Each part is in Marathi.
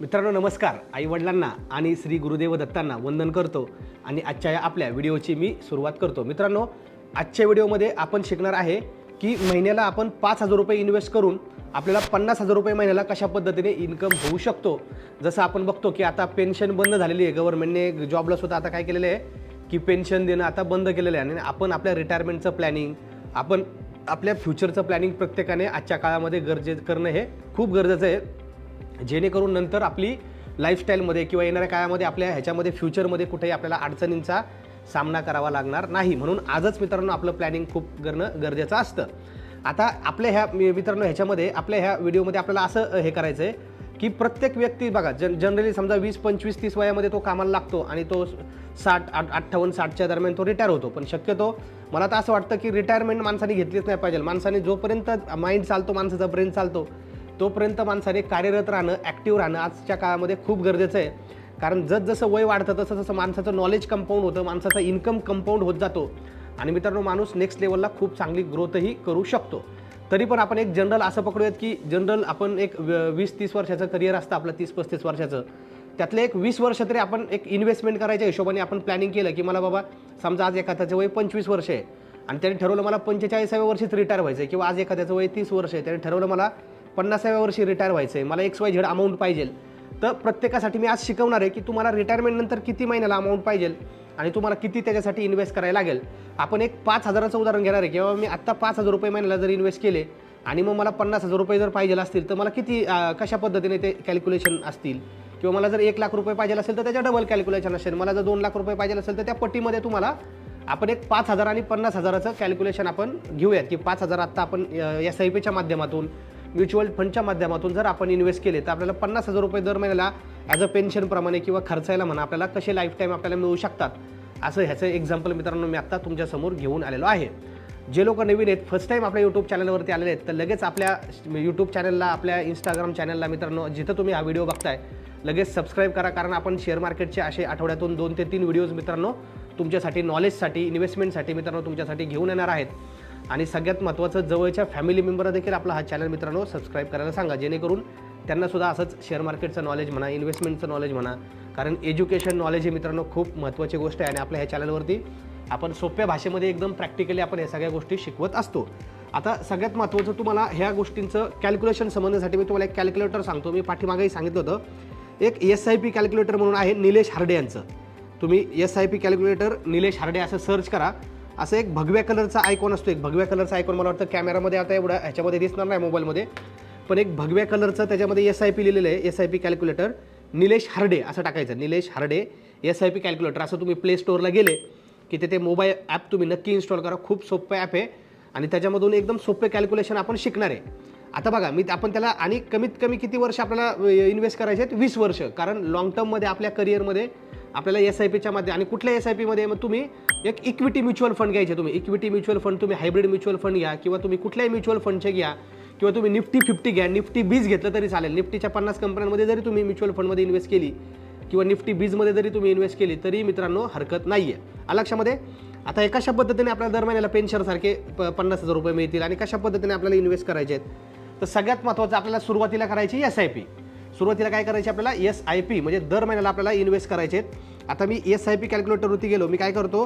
मित्रांनो नमस्कार. आईवडिलांना आणि श्री गुरुदेव दत्तांना वंदन करतो आणि आजच्या या आपल्या व्हिडिओची मी सुरुवात करतो. मित्रांनो आजच्या व्हिडिओमध्ये आपण शिकणार आहे की महिन्याला आपण पाच हजार रुपये इन्व्हेस्ट करून आपल्याला पन्नास हजार रुपये महिन्याला कशा पद्धतीने इन्कम होऊ शकतो? जसं आपण बघतो की आता पेन्शन बंद झालेली आहे. गव्हर्नमेंटने जॉबला सुद्धा आता काय केलेलं आहे? की पेन्शन देणं आता बंद केलेलं आहे. आणि आपण आपल्या रिटायरमेंटचं प्लॅनिंग आपण आपल्या फ्युचरचं प्लॅनिंग प्रत्येकाने आजच्या काळामध्ये गरजे करणं हे खूप गरजेचं आहे. जेणेकरून नंतर आपली लाईफस्टाईलमध्ये किंवा येणाऱ्या काळामध्ये आपल्या ह्याच्यामध्ये फ्युचरमध्ये कुठेही आपल्याला अडचणींचा सामना करावा लागणार नाही. म्हणून आजच मित्रांनो आपलं प्लॅनिंग खूप करणं गरजेचं असतं. आता आपल्या ह्या मित्रांनो ह्याच्यामध्ये आपल्या ह्या व्हिडिओमध्ये आपल्याला असं हे करायचं आहे की प्रत्येक व्यक्ती बघा जन जनरली समजा वीस पंचवीस तीस वयामध्ये तो कामाला लागतो आणि तो साठ आठ अठ्ठावन्न साठच्या दरम्यान तो रिटायर होतो. पण शक्यतो मला तर असं वाटतं की रिटायरमेंट माणसाने घेतलीच नाही पाहिजे. माणसाने जोपर्यंत माइंड चालतो माणसाचा ब्रेन चालतो तोपर्यंत माणसाने कार्यरत राहणं ॲक्टिव्ह राहणं आजच्या काळामध्ये खूप गरजेचं आहे. कारण जसं वय वाढतं तसं तसं माणसाचं नॉलेज कंपाऊंड होतं माणसाचा इन्कम कंपाऊंड होत जातो. आणि मित्रांनो माणूस नेक्स्ट लेवलला खूप चांगली ग्रोथही करू शकतो. तरी पण आपण एक जनरल असं पकडूयात की जनरल आपण एक व- वीस तीस वर्षाचं करिअर असतं आपलं तीस पस्तीस वर्षाचं. त्यातले एक वीस वर्ष तरी आपण एक इन्व्हेस्टमेंट करायच्या हिशोबाने आपण प्लॅनिंग केलं की मला बाबा समजा आज एखाद्याचं वय पंचवीस वर्ष आहे आणि त्याने ठरवलं मला पंचेचाळीसाव्या वर्षीच रिटायर व्हायचं आहे किंवा आज एखाद्याचं वय तीस वर्ष आहे त्याने ठरवलं मला पन्नासाव्या वर्षी रिटायर व्हायचं आहे मला एक्स वाय झेड अमाऊंट पाहिजे. तर प्रत्येकासाठी मी आज शिकवणार आहे की तुम्हाला रिटायरमेंटनंतर किती महिन्याला अमाऊंट पाहिजे आणि तुम्हाला किती त्याच्यासाठी इन्व्हेस्ट करायला लागेल. आपण एक पाच हजाराचं उदाहरण घेणार आहे. किंवा मी आत्ता पाच हजार रुपये महिन्याला जर इन्व्हेस्ट केले आणि मग मला पन्नास हजार रुपये जर पाहिजे असतील तर मला किती कशा पद्धतीने ते कॅल्क्युलेशन असतील? किंवा मला जर एक लाख रुपये पाहिजे असेल तर त्याच्या डबल कॅल्क्युलेशन असेल. मला जर दोन लाख रुपये पाहिजे असेल तर त्या पट्टीमध्ये तुम्हाला आपण एक पाच हजार आणि पन्नास हजाराचं कॅल्क्युलेशन आपण घेऊयात. की पाच हजार आत्ता आपण एस आय पीच्या माध्यमातून म्युच्युअल फंडच्या माध्यमातून जर आपण इन्व्हेस्ट केले तर आपल्याला पन्नास हजार रुपये दर महिन्याला ॲज अ पेन्शनप्रमाणे किंवा खर्चायला म्हणा आपल्याला कसे लाईफ टाईम आपल्याला मिळू शकतात? असं ह्याचं एक्झाम्पल मित्रांनो मी आत्ता तुमच्यासमोर घेऊन आलेलो आहे. जे लोक नवीन आहेत फर्स्ट टाईम आपल्या यूट्यूब चॅनलवरती आलेले आहेत तर लगेच आपल्या यूट्यूब चॅनलला आपल्या इंस्टाग्राम चॅनलला मित्रांनो जिथं तुम्ही हा व्हिडिओ बघताय लगेच सबस्क्राईब करा. कारण आपण शेअर मार्केटचे असे आठवड्यातून दोन ते तीन व्हिडिओज मित्रांनो तुमच्यासाठी नॉलेजसाठी इन्व्हेस्टमेंटसाठी मित्रांनो तुमच्यासाठी घेऊन येणार आहेत. आणि सगळ्यात महत्त्वाचं जवळच्या फॅमिली मेंबर देखील आपला हा चॅनल मित्रांनो सबस्क्राईब करायला सांगा. जेणेकरून त्यांनासुद्धा असंच शेअर मार्केटचं नॉलेज म्हणा इन्व्हेस्टमेंटचं नॉलेज म्हणा कारण एज्युकेशन नॉलेज हे मित्रांनो खूप महत्त्वाची गोष्ट आहे आणि आपल्या ह्या चॅनलवरती आपण सोप्या भाषेमध्ये एकदम प्रॅक्टिकली आपण या सगळ्या गोष्टी शिकवत असतो. आता सगळ्यात महत्त्वाचं तुम्हाला ह्या गोष्टींचं कॅल्क्युलेशन समजण्यासाठी मी तुम्हाला एक कॅल्क्युलेटर सांगतो. मी पाठीमागेही सांगितलं होतं. एक एस आय पी कॅल्क्युलेटर म्हणून आहे निलेश हार्डे यांचं. तुम्ही S I P calculator Nilesh Harde असं सर्च करा. असं एक भगव्या कलरचा आयकॉन असतो. एक भगव्या कलरचा आयकॉन मला वाटतं कॅमेरामध्ये आता एवढा ह्याच्यामध्ये दिसणार नाही मोबाईलमध्ये पण एक भगव्या कलरचं त्याच्यामध्ये एस आय पी लिहिलेलं आहे. S I P calculator Nilesh Harde असं टाकायचं. Nilesh Harde S I P calculator असं तुम्ही प्ले स्टोअरला गेले की तिथे मोबाईल ॲप तुम्ही नक्की इन्स्टॉल करा. खूप सोपं ॲप आहे. आणि त्याच्यामधून एकदम सोपे कॅल्क्युलेशन आपण शिकणार आहे. आता बघा मी आपण त्याला आणि कमीत कमी किती वर्ष आपल्याला इन्व्हेस्ट करायचे आहेत? वीस वर्ष. कारण लाँग टर्ममध्ये आपल्या करिअरमध्ये आपल्याला एस आय पीच्या मध्ये आणि कुठल्या एस आय पीमध्ये मग तुम्ही एक इक्विटी म्युच्युअल फंड घ्यायचे तुम्ही. इक्विटी म्युच्युअल फंड तुम्ही हायब्रिड म्युच्युअल फंड घ्या किंवा तुम्ही कुठल्याही म्युच्युअल फंडचे घ्या किंवा तुम्ही निफ्टी फिफ्टी घ्या. निफ्टी बीज घेतलं तरी चालेल. निफ्टीच्या पन्नास कंपन्यांमध्ये जरी तुम्ही म्युच्युअल फंडमध्ये इन्व्हेस्ट केली किंवा निफ्टी बीजमध्ये जरी तुम्ही इन्व्हेस्ट केली तरी मित्रांनो हरकत नाही आहे लक्षामध्ये? आता हे कशा पद्धतीने आपल्याला दर महिन्याला पेन्शनसारखे प पन्नास हजार रुपये मिळतील आणि कशा पद्धतीने आपल्याला इन्व्हेस्ट करायचे आहेत? तर सगळ्यात महत्त्वाचं आपल्याला सुरुवातीला करायची एस आय पी सुरुवातीला काय करायचे आपल्याला? एस आय पी म्हणजे दर महिन्याला आपल्याला इन्व्हेस्ट करायचे आहेत. आता मी एस आय पी कॅल्क्युलेटरवरती गेलो. मी काय करतो?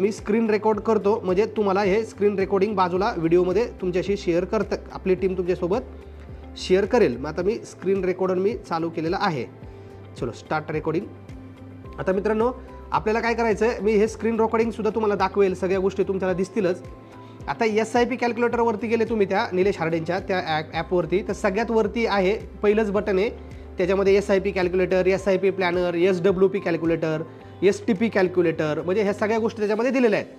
मी स्क्रीन रेकॉर्ड करतो. म्हणजे तुम्हाला हे स्क्रीन रेकॉर्डिंग बाजूला व्हिडिओमध्ये तुमच्याशी शेअर करतं. आपली टीम तुमच्यासोबत शेअर करेल. मग आता मी स्क्रीन रेकॉर्डर मी चालू केलेलं आहे. चलो स्टार्ट रेकॉर्डिंग आता मित्रांनो आपल्याला काय करायचं आहे मी हे स्क्रीन रेकॉर्डिंगसुद्धा तुम्हाला दाखवेल. सगळ्या गोष्टी तुमच्याला दिसतीलच. आता एस आय पी कॅल्क्युलेटरवरती गेले तुम्ही त्या निलेश हार्डेंच्या त्या ॲप ॲपवरती तर सगळ्यात वरती आहे पहिलंच बटन आहे. त्याच्यामध्ये S I P calculator S I P planner S W P calculator S T P calculator म्हणजे ह्या सगळ्या गोष्टी त्याच्यामध्ये दिलेल्या आहेत.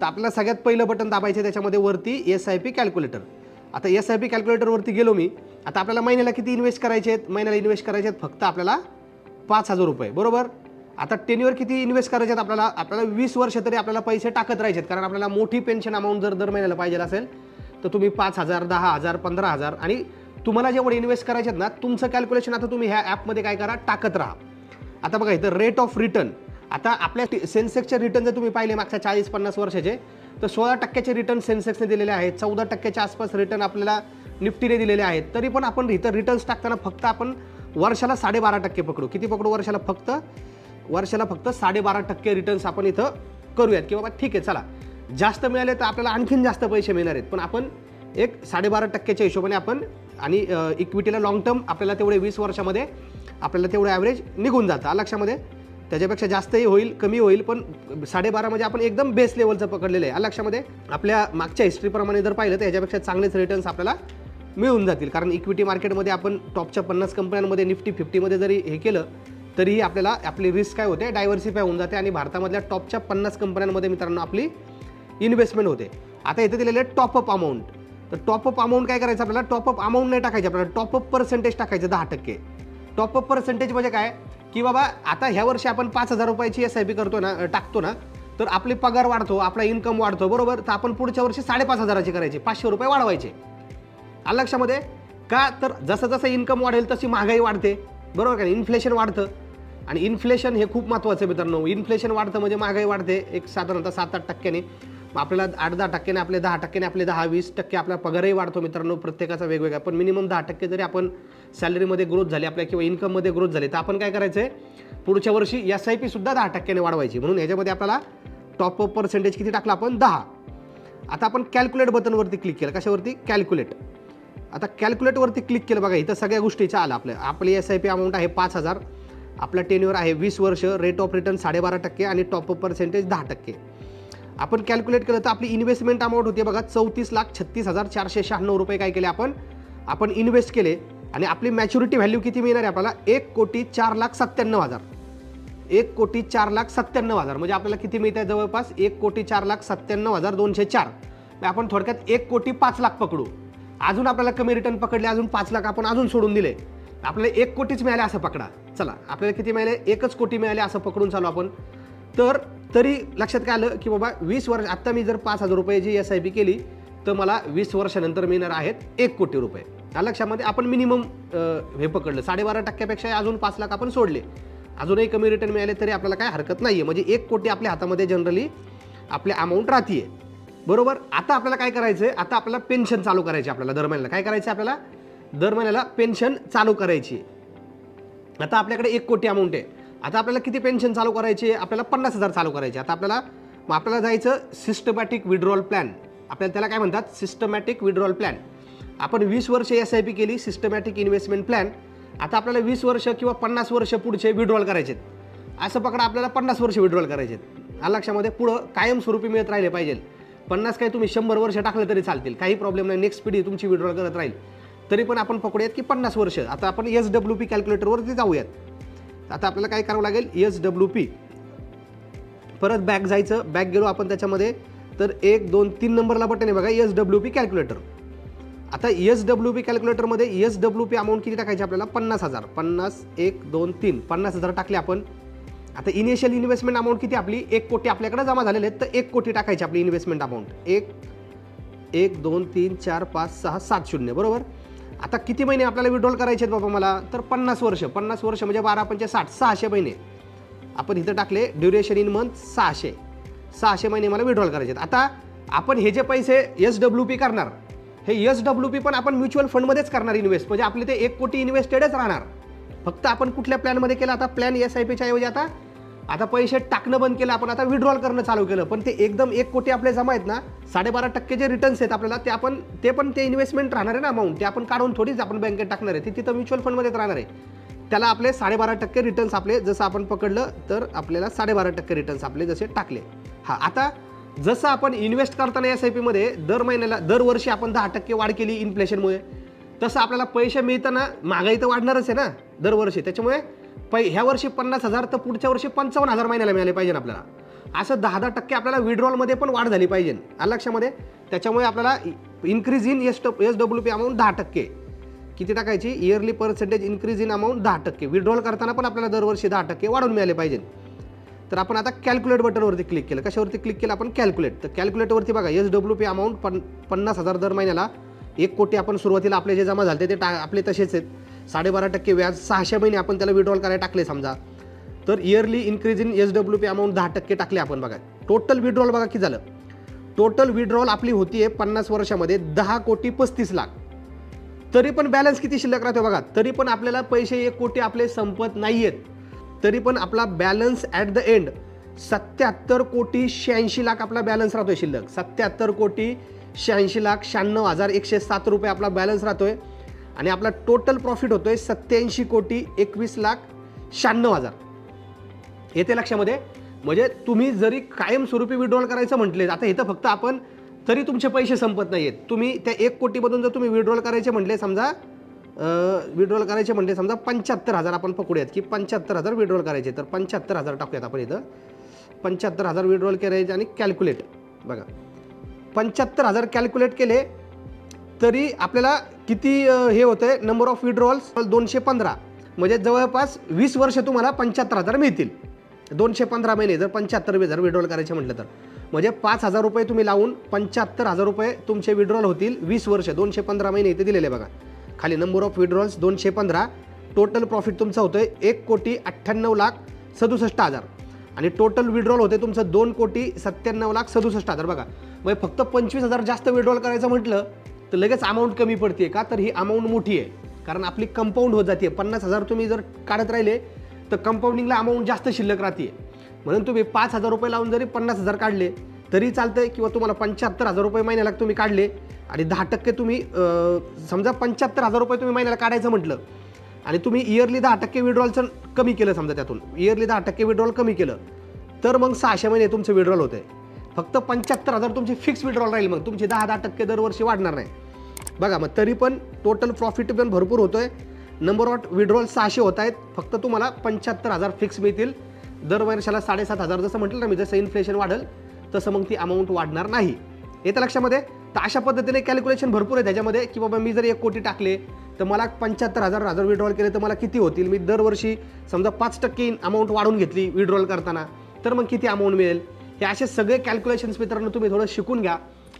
तर आपल्याला सगळ्यात पहिलं बटन दाबायचं त्याच्यामध्ये वरती एस आय पी कॅल्क्युलेटर आता एस आय पी कॅल्क्युलेटरवरती गेलो मी. आता आपल्याला महिन्याला किती इन्व्हेस्ट करायचे आहेत? महिन्याला इन्व्हेस्ट करायचे आहेत फक्त आपल्याला पाच हजार रुपये. बरोबर? आता टेन्युअर किती इन्व्हेस्ट करायचे आहेत आपल्याला? आपल्याला वीस वर्ष तरी आपल्याला पैसे टाकत राहायचे कारण आपल्याला मोठी पेन्शन अमाऊंट जर दर महिन्याला पाहिजे असेल तर तुम्ही पाच हजार दहा हजार पंधरा हजार आणि तुम्हाला जेवढे इन्व्हेस्ट करायचे आहेत ना तुमचं कॅल्क्युलेशन आता तुम्ही ह्या ॲपमध्ये काय करा टाकत राहा. आता बघा इथं रेट ऑफ रिटर्न आता आपल्या सेन्सेक्सचे रिटर्न जर तुम्ही पाहिले मागच्या चाळीस पन्नास वर्षाचे तर सोळा टक्क्याचे रिटर्न सेन्सेक्सने दिलेले आहेत. चौदा टक्क्याच्या आसपास रिटर्न आपल्याला निफ्टीने दिलेले आहेत. तरी पण आपण इथं रिटर्न्स टाकताना फक्त आपण वर्षाला साडेबारा टक्के पकडू. किती पकडू? वर्षाला फक्त वर्षाला फक्त साडेबारा टक्के रिटर्न्स आपण इथं करूयात. की बाबा ठीक आहे चला. जास्त मिळाले तर आपल्याला आणखीन जास्त पैसे मिळणार आहेत. पण आपण एक साडेबारा टक्क्याच्या हिशोबाने आपण आणि इक्विटीला लॉंग टर्म आपल्याला तेवढे वीस वर्षामध्ये आपल्याला तेवढं ॲव्हरेज निघून जातं लक्षामध्ये. त्याच्यापेक्षा जास्तही होईल कमी होईल पण साडेबारामध्ये म्हणजे आपण एकदम बेस लेवलचं पकडलेलं आहे. लक्षामध्ये आपल्या मागच्या हिस्ट्रीप्रमाणे जर पाहिलं तर याच्यापेक्षा चांगलेच रिटर्न्स आपल्याला मिळून जातील. कारण इक्विटी मार्केटमध्ये आपण टॉपच्या पन्नास कंपन्यांमध्ये निफ्टी फिफ्टीमध्ये जरी हे केलं तरीही आपल्याला आपली रिस्क काय होते? डायव्हर्सिफाय होऊन जाते आणि भारतामधल्या टॉपच्या पन्नास कंपन्यांमध्ये मित्रांनो आपली इन्व्हेस्टमेंट होते. आता इथे दिलेले टॉपअप अमाऊंट तर टॉपअप अमाऊंट काय करायचं आपल्याला? टॉपअप अमाऊंट नाही टाकायचे आपल्याला. टॉपअप पर्सेंटेज टाकायचं दहा टक्के. टॉपअप पर्सेंटेज म्हणजे काय? की बाबा आता ह्या वर्षी आपण पाच हजार रुपयाची एस आय पी करतो ना टाकतो ना तर आपले पगार वाढतो आपला इन्कम वाढतो बरोबर? तर आपण पुढच्या वर्षी साडेपाच हजाराची करायची पाचशे रुपये वाढवायचे. आलं लक्षामध्ये? का? तर जसं जसं इन्कम वाढेल तशी महागाई वाढते. बरोबर का इन्फ्लेशन वाढतं. आणि इन्फ्लेशन हे खूप महत्त्वाचं आहे मित्रांनो. इन्फ्लेशन वाढतं म्हणजे महागाई वाढते. एक साधारणतः सात आठ टक्क्याने आपल्याला आठ दहा टक्क्याने आपले दहा टक्क्याने आपले दहा वीस टक्के आपला पगारही वाढतो मित्रांनो प्रत्येकाचा वेगवेगळा. पण मिनिमम दहा टक्के जरी आपण सॅलरीमध्ये ग्रोथ झाली आपल्या किंवा इन्कममध्ये ग्रोथ झाली तर आपण काय करायचं आहे पुढच्या वर्षी एस आय पीसुद्धा दहा टक्क्याने वाढवायची. म्हणून याच्यामध्ये आपल्याला टॉप अप पर्सेंटेज किती टाकला आपण? दहा. आता आपण कॅल्क्युलेट बटनवरती क्लिक केलं. कशावरती? कॅल्क्युलेट आता कॅल्क्युलेटवरती क्लिक केलं बघा इथं सगळ्या गोष्टीच्या आलं आपल्या. आपली एस आय पी अमाऊंट आहे पाच हजार आपला टेन्युअर आहे वीस वर्ष रेट ऑफ रिटर्न साडेबारा टक्के आणि टॉप अप पर्सेंटेज दहा टक्के. आपण कॅल्क्युलेट केलं तर आपली इन्व्हेस्टमेंट अमाऊंट होती बघा चौतीस लाख छत्तीस हजार चारशे शहाण्णव रुपये काय केले आपण? आपण इन्व्हेस्ट केले आणि आपली मॅच्युरिटी व्हॅल्यू किती मिळणार आहे आपल्याला? एक कोटी चार लाख सत्त्याण्णव हजार. एक कोटी चार लाख सत्त्याण्णव हजार. म्हणजे आपल्याला किती मिळत आहे जवळपास? एक कोटी चार लाख सत्त्याण्णव हजार दोनशे चार. आपण थोडक्यात एक कोटी पाच लाख पकडू. अजून आपल्याला कमी रिटर्न पकडले अजून पाच लाख आपण अजून सोडून दिले. आपल्याला एक कोटीच मिळाले असं पकडा. चला आपल्याला किती मिळाले? एकच कोटी मिळाले असं पकडून चालू आपण. तर तरी लक्षात काय आलं की बाबा वीस वर्ष आत्ता मी जर पाच हजार रुपयाची एस आय पी केली तर मला वीस वर्षानंतर मिळणार आहेत एक कोटी रुपये. या लक्षामध्ये आपण मिनिमम हे पकडलं. साडेबारा टक्क्यापेक्षा अजून पाच लाख आपण सोडले. अजूनही कमी रिटर्न मिळाले तरी आपल्याला काय हरकत नाही आहे म्हणजे एक कोटी आपल्या हातामध्ये जनरली आपले अमाऊंट राहतीये. बरोबर? आता आपल्याला काय करायचं आहे आता आपल्याला पेन्शन चालू करायची आपल्याला दर महिन्याला. काय करायचं आपल्याला? दर महिन्याला पेन्शन चालू करायची. आता आपल्याकडे एक कोटी अमाऊंट आहे. आता आपल्याला किती पेन्शन चालू करायची आहे? आपल्याला पन्नास हजार चालू करायचे आता आपल्याला मग आपल्याला जायचं सिस्टमॅटिक विड्रॉल प्लॅन आपल्याला त्याला काय म्हणतात? सिस्टमॅटिक विड्रॉल प्लॅन आपण वीस वर्ष एस आय पी केली सिस्टमॅटिक इन्व्हेस्टमेंट प्लॅन आता आपल्याला वीस वर्ष किंवा पन्नास वर्ष पुढचे विड्रॉल करायचे असं पकडा आपल्याला पन्नास वर्ष विड्रॉल करायचे आहेत लक्षामध्ये पुढं कायमस्वरूपी मिळत राहिले पाहिजे पन्नास काय तुम्ही शंभर वर्ष टाकलं तरी चालतील. काही प्रॉब्लेम नाही. नेक्स्ट पिढी तुमची विड्रॉल करत राहील. तरी पण आपण पकडूयात की पन्नास वर्ष. आता आपण एस डब्ल्यू पी कॅल्क्युलेटरवरती जाऊयात. आता आपल्याला काय करावं लागेल? एस डब्ल्यू पी परत बॅक जायचं. बॅक गेलो आपण त्याच्यामध्ये. तर एक दोन तीन नंबरला बटन आहे बघा. एस डब्ल्यू पी कॅल्क्युलेटर आता एस डब्ल्यू पी कॅल्क्युलेटरमध्ये एस डब्ल्यू पी अमाऊंट किती टाकायची आपल्याला? पन्नास हजार. पन्नास एक दोन तीन. पन्नास हजार टाकले आपण. आता इनिशियल इन्व्हेस्टमेंट अमाऊंट किती? आपली एक कोटी आपल्याकडे जमा झालेले आहेत तर एक कोटी टाकायची आपली इन्व्हेस्टमेंट अमाऊंट एक एक दोन तीन चार पाच सहा सात शून्य बरोबर? आता किती महिने आपल्याला विड्रॉल करायचे आहेत बाबा मला? तर पन्नास वर्ष. पन्नास वर्ष म्हणजे बारा पंचे साठ सहाशे महिने. आपण इथं टाकले ड्युरेशन इन मंथ सहाशे. सहाशे महिने मला विड्रॉल करायचे आहेत. आता आपण हे जे पैसे एस डब्ल्यू पी करणार हे एस डब्ल्यू पी पण आपण म्युच्युअल फंडमध्येच करणार इन्व्हेस्ट म्हणजे आपले ते एक कोटी इन्व्हेस्टेडच राहणार. फक्त आपण कुठल्या प्लॅनमध्ये केलं? आता प्लॅन एस आय पीच्या ऐवजी आता आता पैसे टाकणं बंद केलं आपण आता विड्रॉल करणं चालू केलं. पण ते एकदम एक कोटी आपले जमा आहेत ना साडेबारा टक्के जे रिटर्न्स आहेत आपल्याला ते आपण ते पण ते इन्व्हेस्टमेंट राहणार आहे ना अमाऊंट ते आपण काढून थोडीच आपण बँकेत टाकणार आहे. ती तिथं म्युच्युअल फंडमध्येच राहणार आहे. त्याला आपले साडेबारा टक्के रिटर्न्स आपले जसं आपण पकडलं तर आपल्याला साडेबारा टक्के रिटर्न्स आपले जसे टाकले. हा आता जसं आपण इन्व्हेस्ट करताना एस आय पीमध्ये दर महिन्याला दरवर्षी आपण दहा टक्के वाढ केली इन्फ्लेशनमुळे तसं आपल्याला पैसे मिळताना महागाई तर वाढणारच आहे ना दरवर्षी त्याच्यामुळे पै ह्या वर्षी पन्नास हजार तर पुढच्या वर्षी पंचावन्न हजार महिन्याला मिळाले पाहिजे आपल्याला. असं दहा दहा टक्के आपल्याला विड्रॉलमध्ये पण वाढ झाली पाहिजे. आलं लक्षामध्ये? त्याच्यामुळे आपल्याला increase in S S W P amount दहा टक्के. किती टाकायची? Yearly percentage increase in amount दहा टक्के. विड्रॉल करताना पण आपल्याला दरवर्षी दहा टक्के वाढून मिळाले पाहिजे. तर आपण आता कॅल्क्युलेट बटनवरती क्लिक केलं. कशावरती क्लिक केलं आपण? कॅल्क्युलेट तर कॅल्क्युलेटवरती बघा एस डब्ल्यू पी अमाऊंट पन पन्नास हजार दर महिन्याला एक कोटी आपण सुरुवातीला आपले जे जमा झाले ते टा आपले तसेच आहेत. साडेबारा टक्के व्याज सहाशे महिने आपण त्याला विड्रॉल करायला टाकले समजा. तर yearly increase in S W P amount दहा टक्के टाकले आपण बघा. टोटल विड्रॉल बघा की झालं? टोटल विड्रॉल आपली होती आहे पन्नास वर्षामध्ये दहा कोटी पस्तीस लाख. तरी पण बॅलन्स किती शिल्लक राहतो बघा. तरी पण आपल्याला पैसे एक कोटी आपले संपत नाही आहेत तरी पण आपला बॅलन्स ॲट द एंड सत्याहत्तर कोटी शहाऐंशी लाख आपला बॅलन्स राहतोय शिल्लक. सत्याहत्तर कोटी शहाऐंशी लाख शहाण्णव हजार एकशे सात रुपये आपला बॅलन्स राहतोय. आणि आपला टोटल प्रॉफिट होतोय सत्याऐंशी कोटी एकवीस लाख शहाण्णव हजार. येते लक्षामध्ये. म्हणजे तुम्ही जरी कायमस्वरूपी विड्रॉल करायचं म्हटले आता इथं फक्त आपण तरी तुमचे पैसे संपत नाही आहेत तुम्ही त्या एक कोटीमधून जर तुम्ही विड्रॉल करायचे म्हटले समजा विड्रॉल करायचे म्हटले समजा पंच्याहत्तर हजार आपण पकडूयात की पंच्याहत्तर हजार विड्रॉल करायचे तर पंच्याहत्तर हजार टाकूयात आपण इथं. पंच्याहत्तर हजार विड्रॉल करायचे आणि कॅल्क्युलेट बघा. पंच्याहत्तर हजार कॅल्क्युलेट केले तरी आपल्याला किती हे होतं आहे नंबर ऑफ विड्रॉल्स दोनशे पंधरा. म्हणजे जवळपास वीस वर्ष तुम्हाला पंच्याहत्तर हजार मिळतील. दोनशे पंधरा महिने जर पंच्याहत्तर हजार विड्रॉल करायचे म्हटलं तर. म्हणजे पाच हजार रुपये तुम्ही लावून पंच्याहत्तर हजार रुपये तुमचे विड्रॉल होतील वीस वर्ष. दोनशे पंधरा महिने इथे दिलेले बघा. खाली नंबर ऑफ विड्रॉल्स दोनशे पंधरा. टोटल प्रॉफिट तुमचं होतंय एक कोटी अठ्ठ्याण्णव लाख सदुसष्ट हजार. आणि टोटल विड्रॉल होते तुमचं दोन कोटी सत्त्याण्णव लाख सदुसष्ट हजार बघा. म्हणजे फक्त पंचवीस हजार जास्त विड्रॉल करायचं म्हटलं तर लगेच अमाऊंट कमी पडते का? तर ही अमाऊंट मोठी आहे. कारण आपली कंपाऊंड होत जाते पन्नास हजार तुम्ही जर काढत राहिले तर कंपाऊंडिंगला अमाऊंट जास्त शिल्लक राहते म्हणून तुम्ही पाच हजार रुपये लावून जरी पन्नास हजार काढले तरी चालतंय किंवा तुम्हाला पंच्याहत्तर हजार रुपये महिन्याला तुम्ही काढले आणि दहा टक्के तुम्ही समजा पंच्याहत्तर हजार रुपये तुम्ही महिन्याला काढायचं म्हटलं आणि तुम्ही इयरली दहा टक्के विड्रॉलचं कमी केलं समजा त्यातून. इयरली दहा टक्के विड्रॉल कमी केलं तर मग सहाशे महिने तुमचं विड्रॉल आहे फक्त पंच्याहत्तर हजार तुमची फिक्स विड्रॉल राहील मग. तुमची दहा दहा टक्के दरवर्षी वाढणार नाही. बघा मग तरी पण टोटल प्रॉफिट पण भरपूर होतोय. नंबर ऑट विड्रॉल सहाशे होत आहेत. फक्त तुम्हाला पंच्याहत्तर हजार फिक्स मिळतील. दर वर्षाला साडेसात हजार जसं म्हटलं ना मी जसं इन्फ्लेशन वाढेल तसं मग ती अमाऊंट वाढणार नाही. येतं लक्षामध्ये तर अशा पद्धतीने कॅल्क्युलेशन भरपूर आहे त्याच्यामध्ये की बाबा मी जर एक कोटी टाकले तर मला पंच्याहत्तर हजार हजार विड्रॉल केले तर मला किती होतील? मी दरवर्षी समजा पाच टक्के अमाऊंट वाढून घेतली विड्रॉल करताना तर मग किती अमाऊंट मिळेल? हे असे सगळे कॅल्क्युलेशन्स मित्रांनो तुम्ही थोडं शिकून घ्या.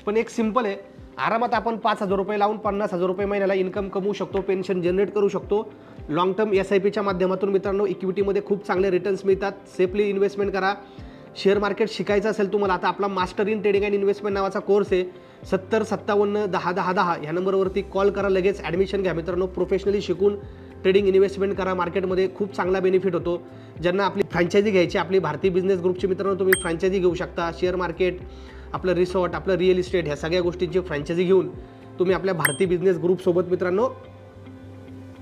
पण एक सिंपल आहे. आरामात आपण पाच हजार रुपये लावून पन्नास हजार रुपये महिन्याला इन्कम कमवू शकतो पेन्शन जनरेट करू शकतो. लॉंग टर्म एस आय पीच्या माध्यमातून मित्रांनो इक्विटीमध्ये खूप चांगले रिटर्न्स मिळतात. सेफली इन्व्हेस्टमेंट करा. शेअर मार्केट शिकायचं असेल तुम्हाला आता आपला master in trading and investment नावाचा कोर्स आहे. सत्तर सत्तावन्न दहा दहा दहा ह्या नंबरवरती कॉल करा लगेच ॲडमिशन घ्या मित्रांनो. प्रोफेशनली शिकून ट्रेडिंग इन्व्हेस्टमेंट करा मार्केटमध्ये खूप चांगला बेनिफिट होतो. ज्यांना आपली फ्रँचायझी घ्यायची आपली भारतीय बिझनेस ग्रुपची मित्रांनो तुम्ही फ्रँचायझी घेऊ शकता. शेअर मार्केट आपलं रिसॉर्ट आपलं रिअल इस्टेट ह्या सगळ्या गोष्टींची फ्रँचायझी घेऊन तुम्ही आपल्या भारतीय बिझनेस ग्रुपसोबत मित्रांनो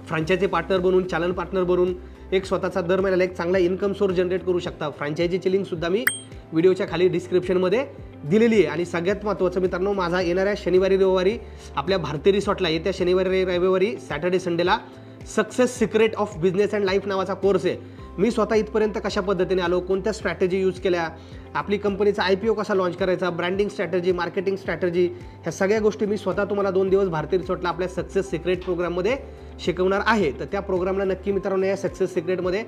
फ्रँचायझी पार्टनर बनून चॅनल पार्टनर बनून एक स्वतःचा दर महिन्याला एक चांगला इन्कम सोर्स जनरेट करू शकता. फ्रँचायझीची लिंकसुद्धा मी व्हिडिओच्या खाली डिस्क्रिप्शनमध्ये दिलेली आहे. आणि सगळ्यात महत्त्वाचं मित्रांनो माझा येणाऱ्या शनिवारी रविवारी आपल्या भारतीय रिसॉर्टला येत्या शनिवारी रविवारी सॅटर्डे संडेला success secret of business and life नावाचा कोर्स आहे. मी स्वतः इथपर्यंत कशा पद्धतीने आलो कोणत्या स्ट्रॅटेजी यूज केल्या आपली कंपनीचा आय पी ओ कसा लॉन्च करायचा ब्रँडिंग स्ट्रॅटेजी मार्केटिंग स्ट्रॅटेजी ह्या सगळ्या गोष्टी मी स्वतः तुम्हाला दोन दिवस भारतीय रिसॉर्टला आपल्या सक्सेस सिक्रेट प्रोग्राममध्ये शिकवणार आहे. तर त्या प्रोग्रामला नक्की मित्रांनो या सक्सेस सिक्रेटमध्ये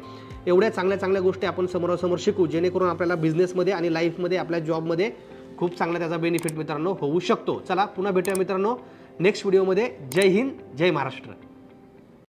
एवढ्या चांगल्या चांगल्या गोष्टी आपण समोरासमोर शिकू जेणेकरून आपल्याला बिझनेसमध्ये आणि लाईफमध्ये आपल्या जॉबमध्ये खूप चांगला त्याचा बेनिफिट मित्रांनो होऊ शकतो. चला पुन्हा भेटूया मित्रांनो. नेक्स्ट व्हिडिओमध्ये जय हिंद जय महाराष्ट्र.